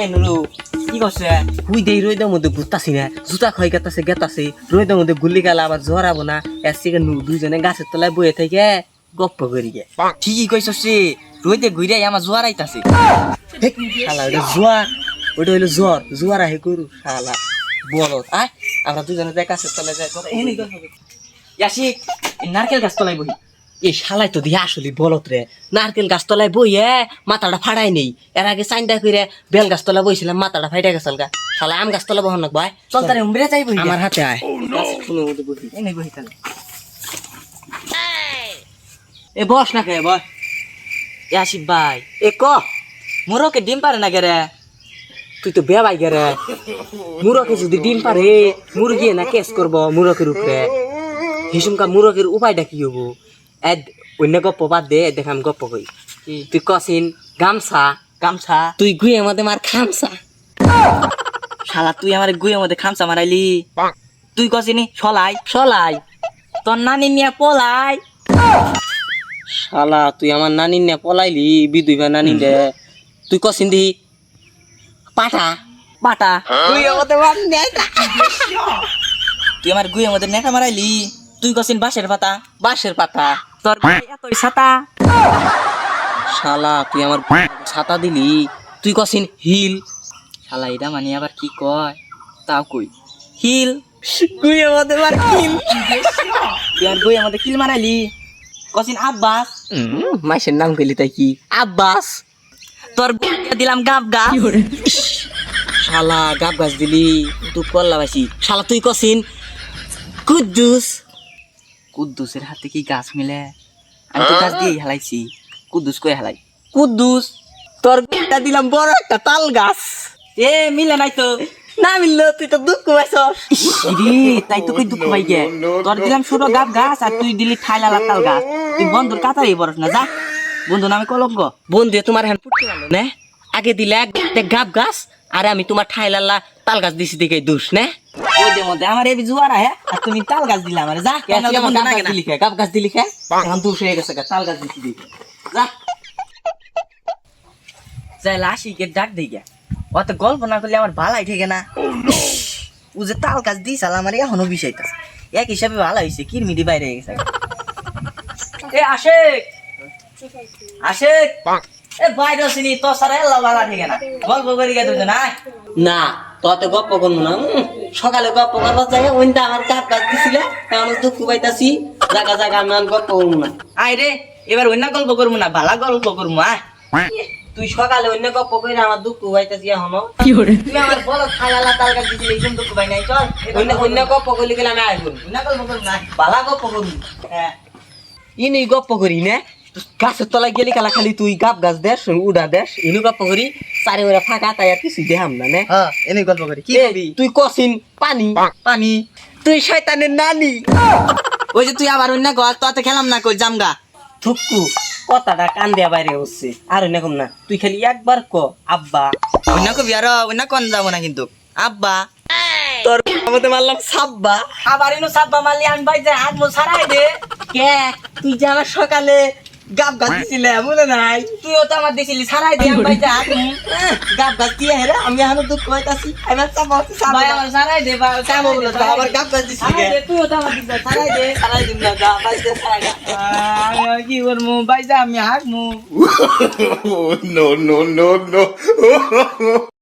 এ নুরু কি করছে হুই দেই রোদের মধ্যে ঘুরতাছি না? জুতা খাই গেতাছে গেতাছে রোদের মধ্যে গুল্লি গেলে আবার জড়াবো না। এর থেকে নু দুইজনে গাছের তলায় বয়ে থেকে গপ্প করি গে। ঠিকই কইছস রে রোদে ঘুরে আমার জোয়ার আইতাছে শালা ওটা জোয়ার ওটা হইল জ্বর জোয়ার আহে গরু শালা। বলত আয় আমরা দুজনে যাই গাছের তলায় যাই এই নারকেল গাছ তলায় বহি। এই শালাই তো দিয়ে আসলে বলত রে। নারকেল গাছ তলায় বইয়ে মাথাটা ফাড়াই নেই। এর আগে চাইন্দা করে বেল গাছ তলায় বইছিলাম মাথাটা ফাইটা গেছাল গা। শালা আম গাছ তলা বহন ভাই চল তারে উমরে যাই বহি আমার হাতে আয়। এনে তাহলে। এ বস না কে বস। এ আসিফ ভাই। এ ক? মোরকে ডিম পারে না কে রে? তুই তো বেবাই গে রে? মুরকে যদি ডিম পারে মুরগি না কেস করব মুরকের উপরে। হিসুমকা মুরগের উপায়টা কি হব? এদ অন্য গপ্প বাদ দে দেখাম গপ্প কই। তুই কসিন গামছা। গামছা? তুই গুয়ে মধ্যে মার খামছা। শালা তুই আমার গুয়ে মধ্যে খামছা মারাইলি। তুই কসিনি সলাই। সলাই। তোর নানি নিয়ে পলাই। শালা তুই আমার নানি নিয়ে পলাইলি বিদুইবা নানি দে তুই কসিন দি। পাটা। পাটা। তুই নেতা। তুই আমার গুয়ের মধ্যে নেটা মারাইলি। তুই কছিন বাঁশের পাতা। বাঁশের পাতা। তোর এতই ছাতা শালা তুই আমার ছাতা দিলি। তুই কছিন হিল। শালা এটা মানে আবার কি কয়? তাও কই? হিল। গুয়ের মধ্যে মার হিল। তুই আমার গুয়ের মধ্যে কিল মারাইলি। কছিন আব্বাস। মাসের নাম কইলি তাই কি? আব্বাস। তোর বুকে দিলাম গাব গাব। শালা গাব গাছ দিলি। তুই করলা বাসি শালা তুই কছিন কুদ্দুস। কুদ্দুসের হাতে কি গাছ মিলে? আমি তো গাছ দিয়ে হেলাইছি। কুদ্দুস কই হেলাই? কুদ্দুস তোর গাছটা দিলাম বড় একটা তাল গাছ। এ মিলে নাই তো। না মিললো তুই তো দুঃখ পাইছস। ইরি তাই তো কই দুঃখ পাই গে। তোর দিলাম ছোট গাব গাছ আর তুই দিলি ঠাইলা তাল গাছ। তুই বন্ধুর কাতারি বরস না যা। বন্ধু নামে কলঙ্ক। বন্ধু তোমার হ্যান্ড ফুটতে পারল না? আগে দিলে এক গাব গাছ আর আমি তোমার ঠাইলাল্লা তাল গাছ দিছি দেখে দোষ না? ওই যে মধ্যে আমার এই জুয়ার আহে আর তুমি তাল গাছ দিলে আমার যা। গাছ দিলি খে এখন দোষ হয়ে গেছে গা, তাল গাছ যা। যাই লাশিকে ডাক দিই অত গল্প না করলে আমার ভালাই থেকে না। ও যে তাল গাছ দিস আমার এখনও বিষয়টাছে এক হিসাবে ভালো হয়েছে কিরমিটি বাইরে গেছে। এ আশেক! আশেক! এ বাইরে আসিনি তো সারা এল্লা ভালো ঠিক না। গল্প করি গে তুই না না তোতে গপ্প করব না সকালে গপ্প করব যাই ওইটা আমার কাপ গাছ দিছিলে এখন দুঃখ পাইতাছি জায়গা জায়গা আমি আর গপ্প করব না। আয় রে এবার অন্য গল্প করব না ভালা গল্প করব আয়। তুই সকালে অন্য গপ্প করে আমার দুঃখ পাইতাছি এখনও। তুই আমার বলো খালালা তাল গাছ দিছিলি এই দুঃখ পাই নাই চল। অন্য অন্য গপ্প করলি গেলে আমি আয় করব। অন্য গল্প করব না ভালা গপ্প করব। হ্যাঁ। ইনি গপ্প করি না। গাছের তলায় গেলি কালা খালি তুই গাব গাছ দেশ উড়া দেশ ইনু গপ্প করি। চারি ওরা ফাঁকা তাই আর কিছু দেহাম না নে? হ্যাঁ এনে গল্প করি কি এ, তুই কসিন পানি। পানি। তুই শয়তানের নানি। ওই যে তুই আবার অন্য গল তো খেলাম না কই জামগা থুকু কথাটা কান দেয়া বাইরে হচ্ছে। আর এরকম না তুই খালি একবার ক আব্বা। অন্য কবি আর অন্য কোন যাব না কিন্তু। আব্বা। তোর আমাদের মারলাম সাব্বা। আবার ইনু সাব্বা মারলি আমি ভাই যে হাত মো ছাড়াই দে। কে? তুই যে আমার সকালে গাব গাছ দিছিলে মনে নাই? তুইও তো আমার দিছিলি ছাড়াই দে আমি ভাই যে গাব গাছ দিয়ে হেরে আমি এখনও দুঃখ পাইতাছি আমার চাপা ভাই আমার ছাড়াই দে ভাই চাপা বলে আবার গাব গাছ দিছিলি কে তুইও তো আমার দিছিলি ছাড়াই দে ছাড়াই দিম না গা ভাই দে। ছাড়াই আমি আর কি করব বাইজা আমি হাঁকমু no, no, no, no.